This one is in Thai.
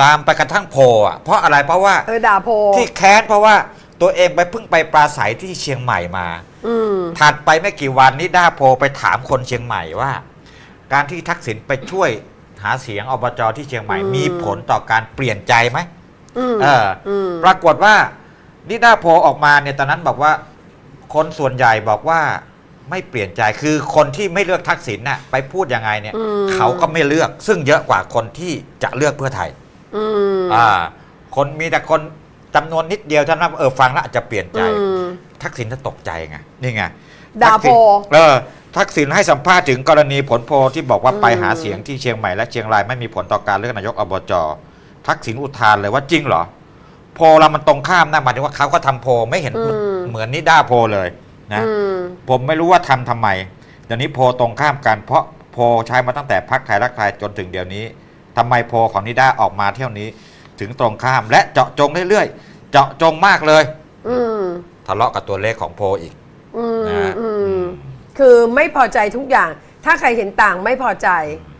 ลามไปกระทั่งโพลอะเพราะอะไรเพราะว่า เออด่าโพที่แค้นเพราะว่าตัวเองไปเพิ่งไปปราศัยที่เชียงใหม่มา อืม ถัดไปไม่กี่วันนี้ด้าโพลไปถามคนเชียงใหม่ว่า การที่ทักษิณไปช่วยหาเสียงอบจที่เชียงใหม่ อืม มีผลต่อการเปลี่ยนใจไหมอืมเอออ มปรากฏว่านิด้าโพลออกมาเนี่ยตอนนั้นบอกว่า คนส่วนใหญ่บอกว่าไม่เปลี่ยนใจคือคนที่ไม่เลือกทักษิณน่ะไปพูดยังไงเนี่ย อืมเขาก็ไม่เลือกซึ่งเยอะกว่าคนที่จะเลือกเพื่อไทย อืมอ่า คนมีแต่คนจำนวนนิดเดียวเท่านั้นเออฟังแล้วอาจจะเปลี่ยนใจ อืม ทักษิณจะตกใจไงนี่ไงด่าทักษิณโพลเออทักษิณให้สัมภาษณ์ถึงกรณีผลโพลที่บอกว่าอืม ไปหาเสียงที่เชียงใหม่และเชียงรายไม่มีผลต่อการเลือกนายกอบจทักษิณอุทานเลยว่าจริงเหรอ โพลเรามันตรงข้ามนะหมายถึงว่าเขาก็ทำโพลไม่เห็นอืมเหมือนนิด้าโพลเลยนะ อืม ผมไม่รู้ว่าทำทำไม เดี๋ยวนี้โพลตรงข้ามกันเพราะโพลใช้มาตั้งแต่พักไทยรักไทยจนถึงเดี๋ยวนี้ ทำไมโพลของนิด้าออกมาเที่ยวนี้ ถึงตรงข้ามและเจาะจงเรื่อยๆ เจาะจงมากเลย อืมทะเลาะกับตัวเลขของโพลอีก อืมนะฮะอืมคือไม่พอใจทุกอย่าง ถ้าใครเห็นต่างไม่พอใจอื